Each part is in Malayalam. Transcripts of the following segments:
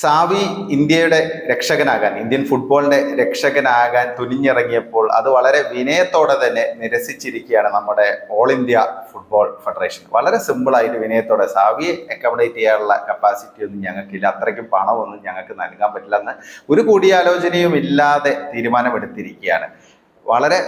സാവി ഇന്ത്യയുടെ രക്ഷകനാകാൻ ഇന്ത്യൻ ഫുട്ബോളിന്റെ രക്ഷകനാകാൻ തുനിഞ്ഞിറങ്ങിയപ്പോൾ അത് വളരെ വിനയത്തോടെ തന്നെ നിരസിച്ചിരിക്കുകയാണ് നമ്മുടെ ഓൾ ഇന്ത്യ ഫുട്ബോൾ ഫെഡറേഷൻ. വളരെ സിമ്പിൾ ആയിട്ട് വിനയത്തോടെ സാവിയെ അക്കോമഡേറ്റ് ചെയ്യാനുള്ള കപ്പാസിറ്റി ഒന്നും ഞങ്ങൾക്കില്ല. അത്രയ്ക്കും പണമൊന്നും ഞങ്ങൾക്ക് നൽകാൻ പറ്റില്ല എന്ന് ഒരു കൂടിയാലോചനയും ഇല്ലാതെ തീരുമാനമെടുത്തിരിക്കുകയാണ്. വളരെ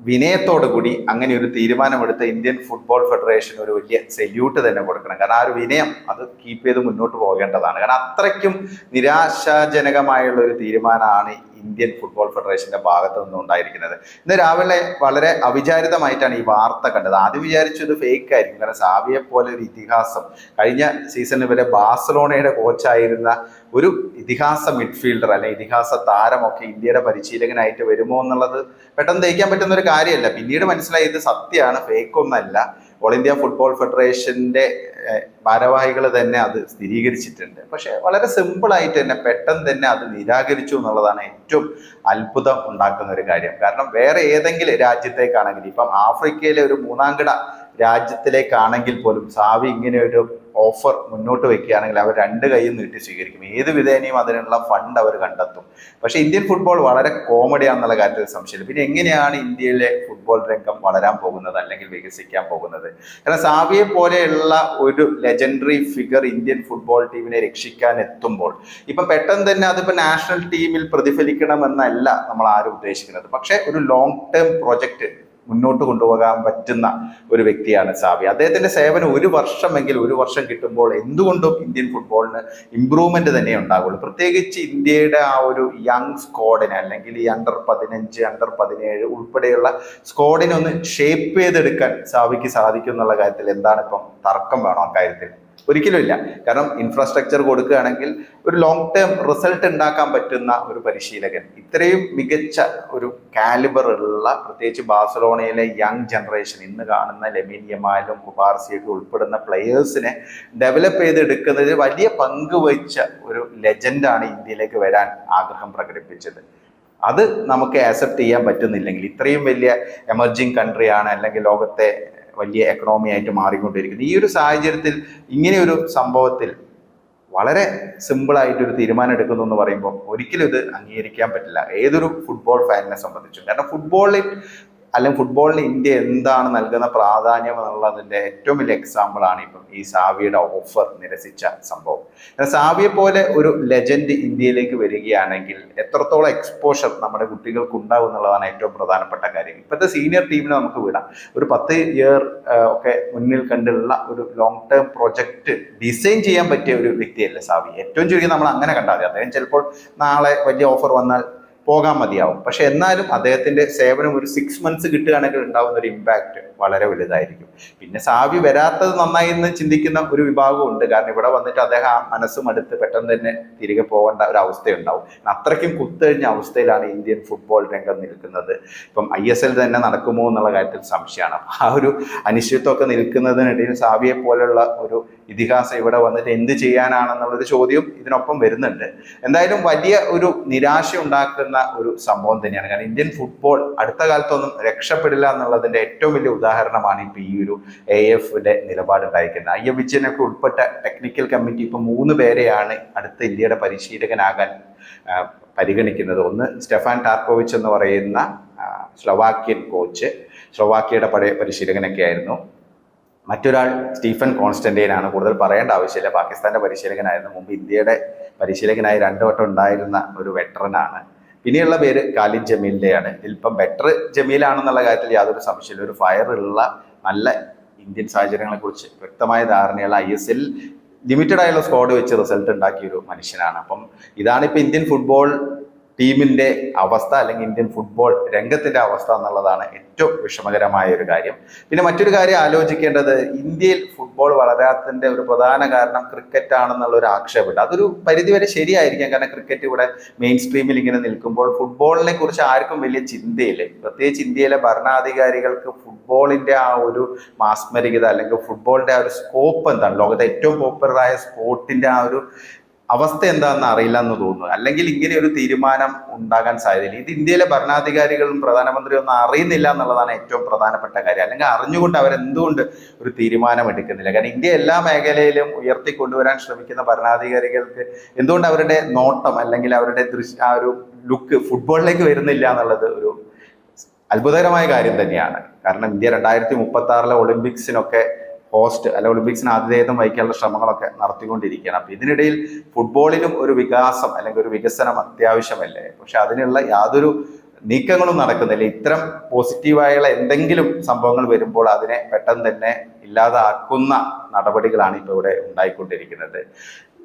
വിനയത്തോടു കൂടി അങ്ങനെ ഒരു തീരുമാനമെടുത്ത ഇന്ത്യൻ ഫുട്ബോൾ ഫെഡറേഷൻ ഒരു വലിയ സെല്യൂട്ട് തന്നെ കൊടുക്കണം. കാരണം ആ ഒരു വിനയം അത് കീപ്പ് ചെയ്ത് മുന്നോട്ട് പോകേണ്ടതാണ്. കാരണം അത്രയ്ക്കും നിരാശാജനകമായുള്ള ഒരു തീരുമാനമാണ് ഇന്ത്യൻ ഫുട്ബോൾ ഫെഡറേഷന്റെ ഭാഗത്തു നിന്നും ഉണ്ടായിരിക്കുന്നത്. ഇന്ന് രാവിലെ വളരെ അവിചാരിതമായിട്ടാണ് ഈ വാർത്ത കണ്ടത്. ആദ്യം വിചാരിച്ചു ഇത് ഫേക്ക് ആയിരിക്കും. കാരണം സാവിയെ പോലെ ഒരു ഇതിഹാസം കഴിഞ്ഞ സീസണിൽ വരെ ബാഴ്സലോണയുടെ കോച്ചായിരുന്ന ഒരു ഇതിഹാസ മിഡ്ഫീൽഡർ അല്ലെ ഇതിഹാസ താരമൊക്കെ ഇന്ത്യയുടെ പരിശീലകനായിട്ട് വരുമോ എന്നുള്ളത് പെട്ടെന്ന് തേക്കാൻ പറ്റുന്ന ഒരു കാര്യമല്ല. പിന്നീട് മനസ്സിലായി ഇത് സത്യമാണ്. ഫേക്ക് ഒന്നല്ല. ഓൾ ഇന്ത്യ ഫുട്ബോൾ ഫെഡറേഷന്റെ ഭാരവാഹികൾ തന്നെ അത് സ്ഥിരീകരിച്ചിട്ടുണ്ട്. പക്ഷേ വളരെ സിമ്പിളായിട്ട് തന്നെ പെട്ടെന്ന് തന്നെ അത് നിരാകരിച്ചു എന്നുള്ളതാണ് ഏറ്റവും അത്ഭുതം ഉണ്ടാക്കുന്ന ഒരു കാര്യം. കാരണം വേറെ ഏതെങ്കിലും രാജ്യത്തേക്കാണെങ്കിൽ ഇപ്പം ആഫ്രിക്കയിലെ ഒരു മൂന്നാംകിട രാജ്യത്തിലേക്കാണെങ്കിൽ പോലും സാവി ഇങ്ങനെ ഒരു ഓഫർ മുന്നോട്ട് വെക്കുകയാണെങ്കിൽ അവർ രണ്ട് കൈയും നീട്ടി സ്വീകരിക്കും. ഏത് വിധേനയും അതിനുള്ള ഫണ്ട് അവർ കണ്ടെത്തും. പക്ഷേ ഇന്ത്യൻ ഫുട്ബോൾ വളരെ കോമഡിയാണെന്നുള്ള കാര്യത്തിൽ സംശയമില്ല. പിന്നെ എങ്ങനെയാണ് ഇന്ത്യയിലെ ഫുട്ബോൾ രംഗം വളരാൻ പോകുന്നത് അല്ലെങ്കിൽ വികസിക്കാൻ പോകുന്നത്? കാരണം സാവിയെ പോലെയുള്ള ഒരു ലെജൻഡറി ഫിഗർ ഇന്ത്യൻ ഫുട്ബോൾ ടീമിനെ രക്ഷിക്കാൻ എത്തുമ്പോൾ ഇപ്പം പെട്ടെന്ന് തന്നെ അതിപ്പോൾ നാഷണൽ ടീമിൽ പ്രതിഫലിക്കണമെന്നല്ല നമ്മൾ ആരും ഉദ്ദേശിക്കുന്നത്. പക്ഷേ ഒരു ലോങ് ടേം പ്രൊജക്ട് മുന്നോട്ട് കൊണ്ടുപോകാൻ പറ്റുന്ന ഒരു വ്യക്തിയാണ് സാവി. അദ്ദേഹത്തിന്റെ സേവനം ഒരു വർഷമെങ്കിൽ ഒരു വർഷം കിട്ടുമ്പോൾ എന്തുകൊണ്ടും ഇന്ത്യൻ ഫുട്ബോളിന് ഇമ്പ്രൂവ്മെന്റ് തന്നെ ഉണ്ടാകുള്ളൂ പ്രത്യേകിച്ച് ഇന്ത്യയുടെ ആ ഒരു യങ് സ്ക്വാഡിനെ അല്ലെങ്കിൽ ഈ അണ്ടർ പതിനഞ്ച് അണ്ടർ പതിനേഴ് ഉൾപ്പെടെയുള്ള സ്ക്വാഡിനെ ഒന്ന് ഷേപ്പ് ചെയ്തെടുക്കാൻ സാവിക്ക് സാധിക്കും എന്നുള്ള കാര്യത്തിൽ എന്താണ് ഇപ്പം തർക്കം വേണം അക്കാര്യത്തിൽ ഒരിക്കലും ഇല്ല. കാരണം ഇൻഫ്രാസ്ട്രക്ചർ കൊടുക്കുകയാണെങ്കിൽ ഒരു ലോങ് ടേം റിസൾട്ട് ഉണ്ടാക്കാൻ പറ്റുന്ന ഒരു പരിശീലകൻ ഇത്രയും മികച്ച ഒരു കാലിബർ ഉള്ള പ്രത്യേകിച്ച് ബാഴ്സലോണയിലെ യങ് ജനറേഷൻ ഇന്ന് കാണുന്ന ലെമിനിയമാലും കുബാർസിയൊക്കെ ഉൾപ്പെടുന്ന പ്ലെയേഴ്സിനെ ഡെവലപ്പ് ചെയ്തെടുക്കുന്നതിൽ വലിയ പങ്ക് വഹിച്ച ഒരു ലെജൻഡാണ് ഇന്ത്യയിലേക്ക് വരാൻ ആഗ്രഹം പ്രകടിപ്പിച്ചത്. അത് നമുക്ക് ആക്സെപ്റ്റ് ചെയ്യാൻ പറ്റുന്നില്ലെങ്കിൽ ഇത്രയും വലിയ എമർജിങ് കൺട്രിയാണ് അല്ലെങ്കിൽ ലോകത്തെ വലിയ എക്കണോമി ആയിട്ട് മാറിക്കൊണ്ടിരിക്കുന്നത് ഈ ഒരു സാഹചര്യത്തിൽ ഇങ്ങനെയൊരു സംഭവത്തിൽ വളരെ സിമ്പിളായിട്ടൊരു തീരുമാനം എടുക്കുന്നു എന്ന് പറയുമ്പോൾ ഒരിക്കലും ഇത് അംഗീകരിക്കാൻ പറ്റില്ല. ഏതൊരു ഫുട്ബോൾ ഫാനിനെ സംബന്ധിച്ചും. കാരണം ഫുട്ബോളിൽ അല്ലെങ്കിൽ ഫുട്ബോളിന് ഇന്ത്യ എന്താണ് നൽകുന്ന പ്രാധാന്യം എന്നുള്ളതിന്റെ ഏറ്റവും വലിയ എക്സാമ്പിളാണ് ഇപ്പം ഈ സാവിയുടെ ഓഫർ നിരസിച്ച സംഭവം. സാവിയെ പോലെ ഒരു ലെജൻഡ് ഇന്ത്യയിലേക്ക് വരികയാണെങ്കിൽ എത്രത്തോളം എക്സ്പോഷർ നമ്മുടെ കുട്ടികൾക്ക് ഉണ്ടാവും എന്നുള്ളതാണ് ഏറ്റവും പ്രധാനപ്പെട്ട കാര്യം. ഇപ്പോഴത്തെ സീനിയർ ടീമിനെ നമുക്ക് വിടാം. ഒരു പത്ത് ഇയർ ഒക്കെ മുന്നിൽ കണ്ടുള്ള ഒരു ലോങ് ടേം പ്രൊജക്റ്റ് ഡിസൈൻ ചെയ്യാൻ പറ്റിയ ഒരു വ്യക്തിയല്ലേ സാവി. ഏറ്റവും ചുരുക്കി നമ്മൾ അങ്ങനെ കണ്ടാൽ അദ്ദേഹം ചിലപ്പോൾ നാളെ വലിയ ഓഫർ വന്നാൽ പോകാൻ മതിയാവും. പക്ഷെ എന്നാലും അദ്ദേഹത്തിന്റെ സേവനം ഒരു സിക്സ് മന്ത്സ് കിട്ടുകയാണെങ്കിൽ ഉണ്ടാകുന്ന ഒരു ഇമ്പാക്റ്റ് വളരെ വലുതായിരിക്കും. പിന്നെ സാവി വരാത്തത് നന്നായി എന്ന് ചിന്തിക്കുന്ന ഒരു വിഭാഗമുണ്ട് കാരണം ഇവിടെ വന്നിട്ട് അദ്ദേഹം ആ മനസ്സും അടുത്ത് പെട്ടെന്ന് തന്നെ തിരികെ പോകേണ്ട ഒരു അവസ്ഥയുണ്ടാവും. അത്രയ്ക്കും കുത്തഴിഞ്ഞ അവസ്ഥയിലാണ് ഇന്ത്യൻ ഫുട്ബോൾ രംഗം നിൽക്കുന്നത്. ഇപ്പം ഐ എസ് എൽ തന്നെ നടക്കുമോ എന്നുള്ള കാര്യത്തിൽ സംശയമാണ്. അപ്പം ആ ഒരു അനിശ്ചിതത്വമൊക്കെ നിൽക്കുന്നതിനിടയിൽ സാവിയെ പോലുള്ള ഒരു ഇതിഹാസം ഇവിടെ വന്നിട്ട് എന്ത് ചെയ്യാനാണെന്നുള്ളൊരു ചോദ്യം ഇതിനൊപ്പം വരുന്നുണ്ട്. എന്തായാലും വലിയ ഒരു നിരാശ ഉണ്ടാക്കുന്ന ഒരു സംഭവം തന്നെയാണ്. കാരണം ഇന്ത്യൻ ഫുട്ബോൾ അടുത്ത കാലത്തൊന്നും രക്ഷപ്പെടില്ല എന്നുള്ളതിന്റെ ഏറ്റവും വലിയ ഉദാഹരണമാണ് ഇപ്പൊ ഈ ഒരു എ എഫിന്റെ നിലപാടുണ്ടായിരിക്കുന്നത് ഐ എം വിജയനൊക്കെ ഉൾപ്പെട്ട ടെക്നിക്കൽ കമ്മിറ്റി ഇപ്പൊ മൂന്ന് പേരെയാണ് അടുത്ത ഇന്ത്യയുടെ പരിശീലകനാകാൻ പരിഗണിക്കുന്നത്. ഒന്ന് സ്റ്റെഫാൻ ടാർക്കോവിച്ച് എന്ന് പറയുന്ന സ്ലൊവാക്യൻ കോച്ച് സ്ലൊവാക്യയുടെ പഴയ പരിശീലകനൊക്കെ ആയിരുന്നു. മറ്റൊരാൾ സ്റ്റീഫൻ കോൺസ്റ്റന്റൈൻ ആണ് കൂടുതൽ പറയേണ്ട ആവശ്യമില്ല. പാകിസ്ഥാന്റെ പരിശീലകനായിരുന്നു. മുമ്പ് ഇന്ത്യയുടെ പരിശീലകനായി രണ്ടു വട്ടം ഉണ്ടായിരുന്ന ഒരു വെറ്ററനാണ് പിന്നെയുള്ള പേര് കാലിൻ ജമീലിന്റെയാണ്. ഇതിലിപ്പം ബെറ്റർ ജമീലാണെന്നുള്ള കാര്യത്തിൽ യാതൊരു സംശയമില്ല ഒരു ഫയർ ഉള്ള നല്ല ഇന്ത്യൻ സാഹചര്യങ്ങളെക്കുറിച്ച് വ്യക്തമായ ധാരണയുള്ള ഐ എസ് എൽ ലിമിറ്റഡ് ആയുള്ള സ്ക്വാഡ് വെച്ച് റിസൾട്ട് ഉണ്ടാക്കിയ ഒരു മനുഷ്യനാണ്. അപ്പം ഇതാണ് ഇപ്പം ഇന്ത്യൻ ഫുട്ബോൾ ടീമിന്റെ അവസ്ഥ അല്ലെങ്കിൽ ഇന്ത്യൻ ഫുട്ബോൾ രംഗത്തിന്റെ അവസ്ഥ എന്നുള്ളതാണ് ഏറ്റവും വിഷമകരമായ ഒരു കാര്യം. പിന്നെ മറ്റൊരു കാര്യം ആലോചിക്കേണ്ടത് ഇന്ത്യയിൽ ഫുട്ബോൾ വളരാത്തതിന്റെ ഒരു പ്രധാന കാരണം ക്രിക്കറ്റ് ആണെന്നുള്ള ഒരു ആക്ഷേപമുണ്ട്. അതൊരു പരിധിവരെ ശരിയായിരിക്കാം. കാരണം ക്രിക്കറ്റ് ഇവിടെ മെയിൻ സ്ട്രീമിൽ ഇങ്ങനെ നിൽക്കുമ്പോൾ ഫുട്ബോളിനെ കുറിച്ച് ആർക്കും വലിയ ചിന്തയില്ല. പ്രത്യേകിച്ച് ഇന്ത്യയിലെ ഭരണാധികാരികൾക്ക് ഫുട്ബോളിന്റെ ആ ഒരു മാസ്മരികത അല്ലെങ്കിൽ ഫുട്ബോളിന്റെ ആ ഒരു സ്കോപ്പ് എന്താണ്? ലോകത്തെ ഏറ്റവും പോപ്പുലറായ സ്പോർട്ടിന്റെ ആ ഒരു അവസ്ഥ എന്താണെന്ന് അറിയില്ല എന്ന് തോന്നുന്നു. അല്ലെങ്കിൽ ഇങ്ങനെ ഒരു തീരുമാനം ഉണ്ടാകാൻ സാധ്യതയില്ല. ഇത് ഇന്ത്യയിലെ ഭരണാധികാരികളും പ്രധാനമന്ത്രിയും ഒന്നും അറിയുന്നില്ല എന്നുള്ളതാണ് ഏറ്റവും പ്രധാനപ്പെട്ട കാര്യം. അല്ലെങ്കിൽ അറിഞ്ഞുകൊണ്ട് അവരെന്തുകൊണ്ട് ഒരു തീരുമാനം എടുക്കുന്നില്ല. കാരണം ഇന്ത്യ എല്ലാ മേഖലയിലും ഉയർത്തിക്കൊണ്ടുവരാൻ ശ്രമിക്കുന്ന ഭരണാധികാരികൾക്ക് എന്തുകൊണ്ട് അവരുടെ നോട്ടം അല്ലെങ്കിൽ അവരുടെ ദൃശ്യ ആ ഒരു ലുക്ക് ഫുട്ബോളിലേക്ക് വരുന്നില്ല എന്നുള്ളത് ഒരു അത്ഭുതകരമായ കാര്യം തന്നെയാണ്. കാരണം ഇന്ത്യ രണ്ടായിരത്തി മുപ്പത്തി ആറിലെ ഒളിമ്പിക്സിനൊക്കെ ഹോസ്റ്റ് അല്ല ഒളിമ്പിക്സിന് ആതിഥേയത്വം വഹിക്കാനുള്ള ശ്രമങ്ങളൊക്കെ നടത്തിക്കൊണ്ടിരിക്കുകയാണ്. അപ്പൊ ഇതിനിടയിൽ ഫുട്ബോളിനും ഒരു വികാസം അല്ലെങ്കിൽ ഒരു വികസനം അത്യാവശ്യമല്ലേ? പക്ഷെ അതിനുള്ള യാതൊരു നീക്കങ്ങളും നടക്കുന്നില്ല. ഇത്തരം പോസിറ്റീവായുള്ള എന്തെങ്കിലും സംഭവങ്ങൾ വരുമ്പോൾ അതിനെ പെട്ടെന്ന് തന്നെ ഇല്ലാതാക്കുന്ന നടപടികളാണ് ഇപ്പോൾ ഇവിടെ ഉണ്ടായിക്കൊണ്ടിരിക്കുന്നത്.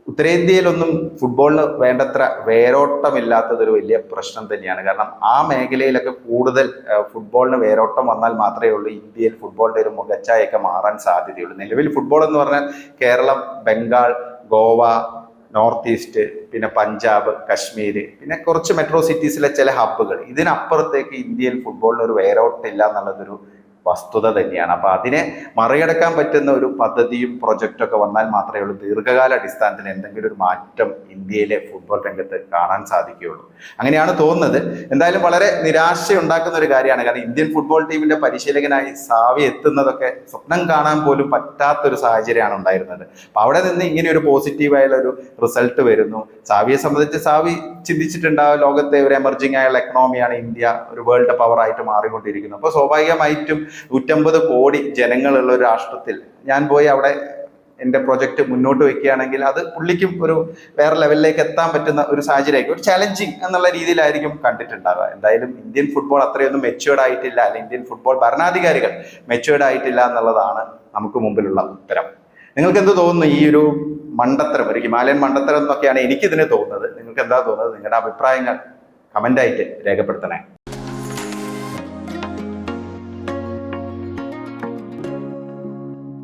ഉത്തരേന്ത്യയിലൊന്നും ഫുട്ബോളിന് വേണ്ടത്ര വേരോട്ടമില്ലാത്തതൊരു വലിയ പ്രശ്നം തന്നെയാണ്. കാരണം ആ മേഖലയിലൊക്കെ കൂടുതൽ ഫുട്ബോളിന് വേരോട്ടം വന്നാൽ മാത്രമേ ഉള്ളൂ ഇന്ത്യയിൽ ഫുട്ബോളിന്റെ ഒരു മുഖച്ചായൊക്കെ മാറാൻ സാധ്യതയുള്ളൂ. നിലവിൽ ഫുട്ബോൾ എന്ന് പറഞ്ഞാൽ കേരളം ബംഗാൾ ഗോവ നോർത്ത് ഈസ്റ്റ് പിന്നെ പഞ്ചാബ് കശ്മീർ പിന്നെ കുറച്ച് മെട്രോ സിറ്റീസിലെ ചില ഹബ്ബുകൾ ഇതിനപ്പുറത്തേക്ക് ഇന്ത്യയിൽ ഫുട്ബോളിന് ഒരു വേരോട്ടില്ല എന്നുള്ളതൊരു വസ്തുത തന്നെയാണ്. അപ്പോൾ അതിനെ മറികടക്കാൻ പറ്റുന്ന ഒരു പദ്ധതിയും പ്രൊജക്റ്റും ഒക്കെ വന്നാൽ മാത്രമേ ഉള്ളൂ. ദീർഘകാല അടിസ്ഥാനത്തിൽ എന്തെങ്കിലും ഒരു മാറ്റം ഇന്ത്യയിലെ ഫുട്ബോൾ രംഗത്ത് കാണാൻ സാധിക്കുകയുള്ളൂ. അങ്ങനെയാണ് തോന്നുന്നത്. എന്തായാലും വളരെ നിരാശയുണ്ടാക്കുന്ന ഒരു കാര്യമാണ്. കാരണം ഇന്ത്യൻ ഫുട്ബോൾ ടീമിന്റെ പരിശീലകനായി സാവി എത്തുന്നതൊക്കെ സ്വപ്നം കാണാൻ പോലും പറ്റാത്തൊരു സാഹചര്യമാണ് ഉണ്ടായിരുന്നത്. അപ്പൊ അവിടെ നിന്ന് ഇങ്ങനെ ഒരു പോസിറ്റീവായുള്ള ഒരു റിസൾട്ട് വരുന്നു. സാവിയെ സംബന്ധിച്ച് സാവി ചിന്തിച്ചിട്ടുണ്ടാവും ലോകത്തെ ഒരു എമർജിംഗ് ആയുള്ള എക്കണോമിയാണ് ഇന്ത്യ. ഒരു വേൾഡ് പവർ ആയിട്ട് മാറിക്കൊണ്ടിരിക്കുന്നത് അപ്പോൾ സ്വാഭാവികമായിട്ടും നൂറ്റമ്പത് കോടി ജനങ്ങളുള്ള ഒരു രാഷ്ട്രത്തിൽ ഞാൻ പോയി അവിടെ എന്റെ പ്രൊജക്റ്റ് മുന്നോട്ട് വെക്കുകയാണെങ്കിൽ അത് പുള്ളിക്കും ഒരു വേറെ ലെവലിലേക്ക് എത്താൻ പറ്റുന്ന ഒരു സാഹചര്യമായിരിക്കും. ഒരു ചലഞ്ചിങ് എന്നുള്ള രീതിയിലായിരിക്കും കണ്ടിട്ടുണ്ടാവുക. എന്തായാലും ഇന്ത്യൻ ഫുട്ബോൾ അത്രയൊന്നും മെച്ചുവേർഡ് ആയിട്ടില്ല അല്ലെങ്കിൽ ഇന്ത്യൻ ഫുട്ബോൾ ഭരണാധികാരികൾ മെച്ചുവേർഡ് ആയിട്ടില്ല എന്നുള്ളതാണ് നമുക്ക് മുമ്പിലുള്ള ഉത്തരം. നിങ്ങൾക്ക് എന്ത് തോന്നുന്നു ഈ ഒരു മണ്ടത്തരം ഒരു ഹിമാലയൻ മണ്ടത്തരം എന്നൊക്കെയാണ് എനിക്കിതിനെ തോന്നുന്നത്. നിങ്ങൾക്ക് എന്താ തോന്നുന്നത്? നിങ്ങളുടെ അഭിപ്രായങ്ങൾ കമന്റായിട്ട് രേഖപ്പെടുത്തണേ.